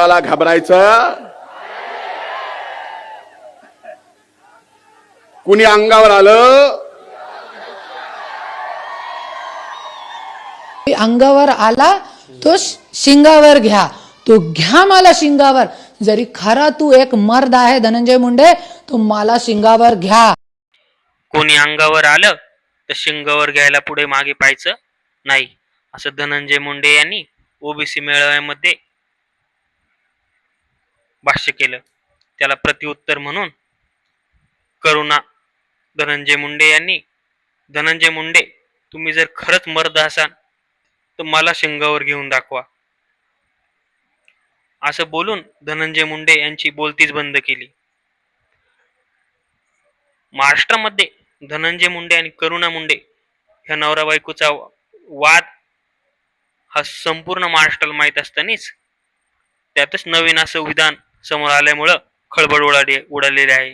कुणाला घाबरायचं? कुणी अंगावर आलं? अंगावर आला तो शिंगावर घ्या. तो घ्या मला शिंगावर. जरी खरा तू एक मर्द आहे धनंजय मुंडे तो मला शिंगावर घ्या. कोणी अंगावर आलं तर शिंगावर घ्यायला पुढे मागे पाहायचं नाही. असं धनंजय मुंडे यांनी ओबीसी मेळाव्यामध्ये भाष्य केलं. त्याला प्रतिउत्तर म्हणून करुणा धनंजय मुंडे यांनी धनंजय मुंडे तुम्ही जर खरंच मर्द असाल तर मला शिंगावर घेऊन दाखवा. असं बोलून धनंजय मुंडे यांची बोलतीच बंद केली. महाराष्ट्रामध्ये धनंजय मुंडे आणि करुणा मुंडे ह्या नवरा बायकोचा वाद हा संपूर्ण महाराष्ट्राला माहीत असतानाच त्यातच नवीन असं विधान समोर आल्यामुळं खळबळ उडाली उडालेली आहे.